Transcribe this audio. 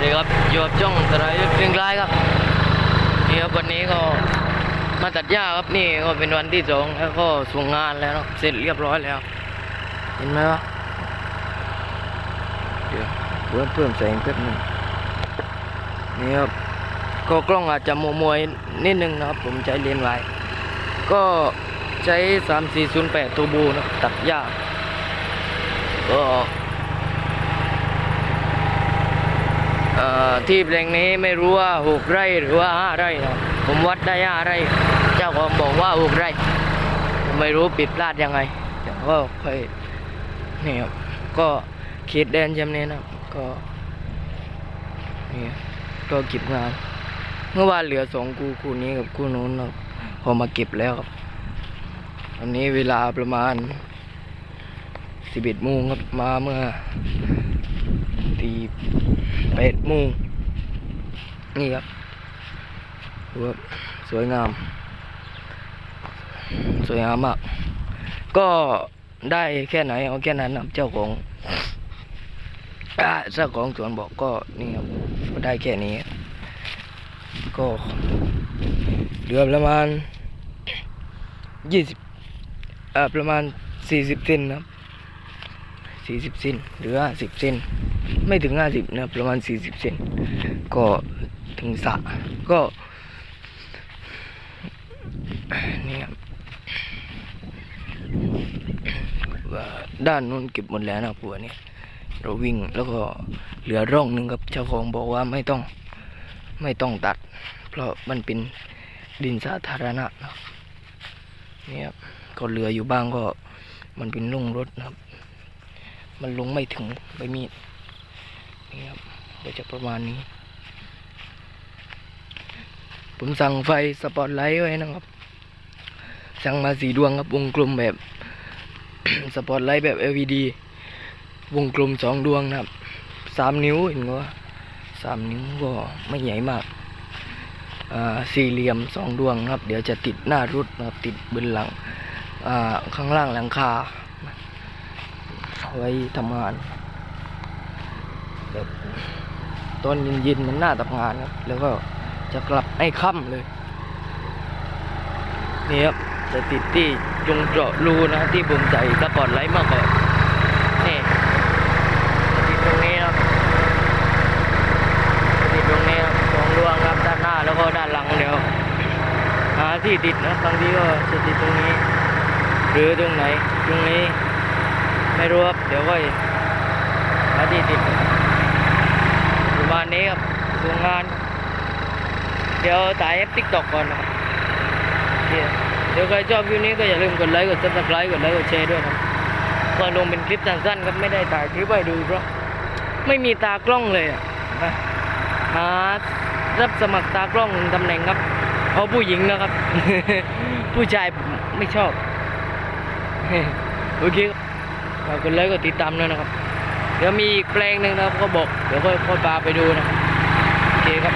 ดีครับอยู่กับจ้องสลายยุทธเพียงรายครับนี่ครับวันนี้ก็มาตัดหญ้าครับนี่ก็เป็นวันที่สองแล้วก็ส่งงานแล้วเนอะเสร็จเรียบร้อยแล้ว เห็นไหมวะเดี๋ยวเพิ่มเพิ่มแสงแป๊บหนึงนี่ครับก็กล้องอาจจะมัวมวยๆนิดนึงนะครับ ผมใช้เลนส์ไว้ก็ใช้ 3408ตัวบูนะตัดหญ้าก็ เอ่อ ที่แปลงนี้ไม่รู้ว่าหกไร่หรือว่าห้าไร่นะผมวัดได้ห้าไร่ เจ้าของบอกว่าหกไร่ผมไม่รู้ผิดพลาดยังไงเดี๋ยวก็ค่อยนี่ครับก็เขตแดนจำเนียนะก็นี่ก็เก็บงาน เมื่อวานเหลือสองคู่คู่นี้กับคู่นู้นนะครับพอมาเก็บแล้วครับวันนี้เวลาประมาณสิบเอ็ดโมงครับมาเมื่อตี แปดโมงนี่ครับดูครับสวยงาม สวยงามมาก ก็ได้แค่ไหนเอาแค่นั้นนะเจ้าของอาเจ้าของสวนบอกก็นี่ครับได้แค่นี้ ก็เหลือประมาณยี่สิบประมาณสี่สิบเซนนะครับสี่สิบเซนหรือห้าสิบเซน ไม่ถึงห้าสิบนะประมาณสี่สิบเซนก็ถึงสะก็นี่ครับด้านนู้นเก็บหมดแล้วนะผัวเนี่ยเราวิ่งแล้วก็เหลือร่องหนึ่งครับเจ้าของบอกว่าไม่ต้องไม่ต้องตัด เพราะมันเป็นดินสาธารณะนะเนี่ยครับก็เหลืออยู่บ้างก็มันเป็นลุ่งรถนะครับ มันลงไม่ถึงใบมีด นี่ครับเดี๋ยวจะประมาณนี้ ผมสั่งไฟสปอตไลท์ไว้นะครับ สั่งมาสีดวงครับวงกลมแบบสปอตไลท์แบบ LED วงกลมสองดวงนะครับสามนิ้วเห็นว่าสามนิ้วก็ไม่ใหญ่มากสี่เหลี่ยมสองดวงครับ เดี๋ยวจะติดหน้ารถนะครับติดบนหลังข้างล่างหลังคาเอาไว้ทำงาน แบบตอนเย็นๆมันน่าทำงานครับ แล้วก็จะกลับให้ค่ำเลย นี่ครับจะติดที่จงเจาะรูนะที่ผมใส่สปอตไลท์มาก่อนนี่ติดตรงนี้ครับติดตรงนี้ครับสองดวงครับด้านหน้าแล้วก็ด้านหลังเดี๋ยวหาที่ติดนะบางทีก็จะติดตรงนี้ หรือตรงไหนตรงนี้ ไม่รู้ครับเดี๋ยวก็หาที่ติด ประมาณนี้ครับส่งงาน เดี๋ยวถ่ายแอปติ๊กต็อกก่อนนะครับเดี๋ยวใครชอบคลิปนี้ก็อย่าลืมกดไลค์กดซับสไครต์กดไลค์กดแชร์ด้วยครับก็ลงเป็นคลิปสั้นๆครับไม่ได้ถ่ายคลิปไว้ดูเพราะไม่มีตากล้องเลยอะนะหารับสมัครตากล้องตำแหน่งครับเอาผู้หญิงนะครับ ผู้ชายผมไม่ชอบ โอเคครับฝากกดไลค์กดติดตามด้วยนะครับ เดี๋ยวมีอีกแปลงหนึ่งนะครับก็บอก เดี๋ยวค่อยค่อยพาไปดูนะโอเคครับ